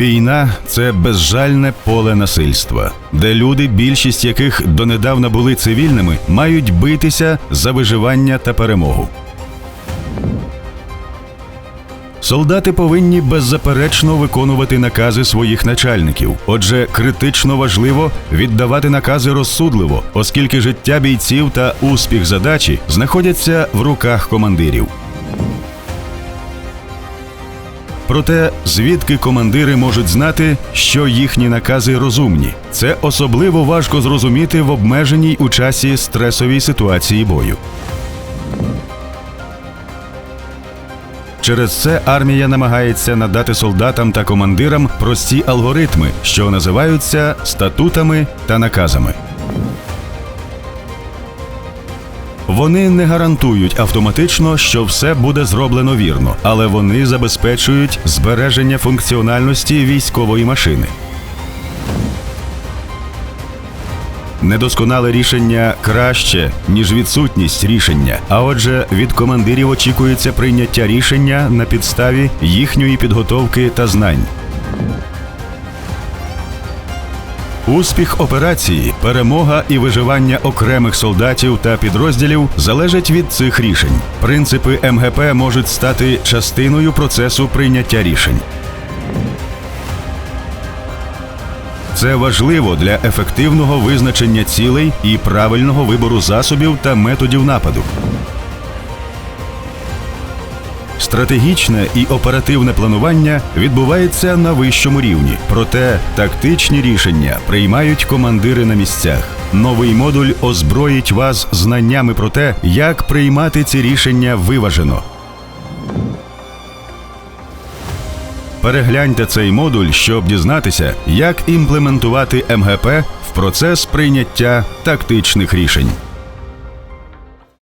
Війна це безжальне поле насильства, де люди, більшість яких донедавна були цивільними, мають битися за виживання та перемогу. Солдати повинні беззаперечно виконувати накази своїх начальників. Отже, критично важливо віддавати накази розсудливо, оскільки життя бійців та успіх задачі знаходяться в руках командирів. Проте, звідки командири можуть знати, що їхні накази розумні, це особливо важко зрозуміти в обмеженій у часі стресовій ситуації бою. Через це армія намагається надати солдатам та командирам прості алгоритми, що називаються статутами та наказами. Вони не гарантують автоматично, що все буде зроблено вірно, але вони забезпечують збереження функціональності військової машини. Недосконале рішення краще, ніж відсутність рішення. А отже, від командирів очікується прийняття рішення на підставі їхньої підготовки та знань. Успіх операції, перемога і виживання окремих солдатів та підрозділів залежать від цих рішень. Принципи МГП можуть стати частиною процесу прийняття рішень. Це важливо для ефективного визначення цілей і правильного вибору засобів та методів нападу. Стратегічне і оперативне планування відбувається на вищому рівні, проте тактичні рішення приймають командири на місцях. Новий модуль озброїть вас знаннями про те, як приймати ці рішення виважено. Перегляньте цей модуль, щоб дізнатися, як імплементувати МГП в процес прийняття тактичних рішень.